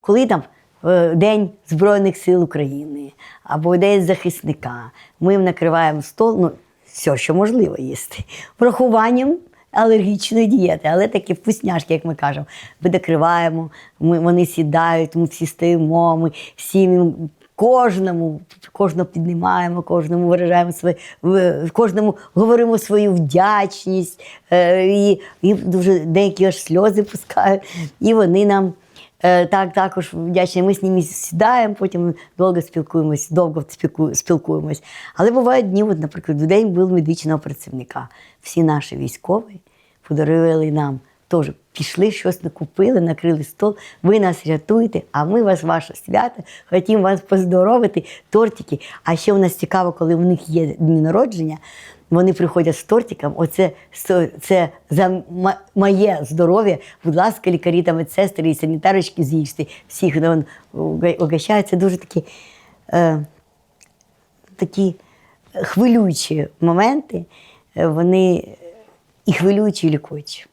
Коли там е, День Збройних сил України або День захисника, ми накриваємо стол, ну, все, що можливо їсти. Врахуванням алергічної дієти, але такі вкусняшки, як ми кажемо. Ми накриваємо, ми, вони сідають, ми всі стоїмо, ми всім кожному, кожного піднімаємо, кожному виражаємо своє, кожному говоримо свою вдячність, е, і, і дуже деякі аж сльози пускають, і вони нам. Е, Так, також вдячні. Ми з ними сідаємо, потім довго спілкуємось, довго спілку- спілкуємось. Але бувають дні, от, наприклад, в день був медичного працівника. Всі наші військові подарували нам теж пішли, щось накупили, накрили стол. Ви нас рятуєте, а ми вас, ваше свято, хотімо вас поздоровити, тортики. А ще у нас цікаво, коли у них є дні народження. Вони приходять з тортиком. Оце це за моє здоров'я. Будь ласка, лікарі та медсестри і санітарочки з'їжте. Всіх він огощається. дуже такі, е, такі хвилюючі моменти. Е, Вони і хвилюючі, і лікуючі.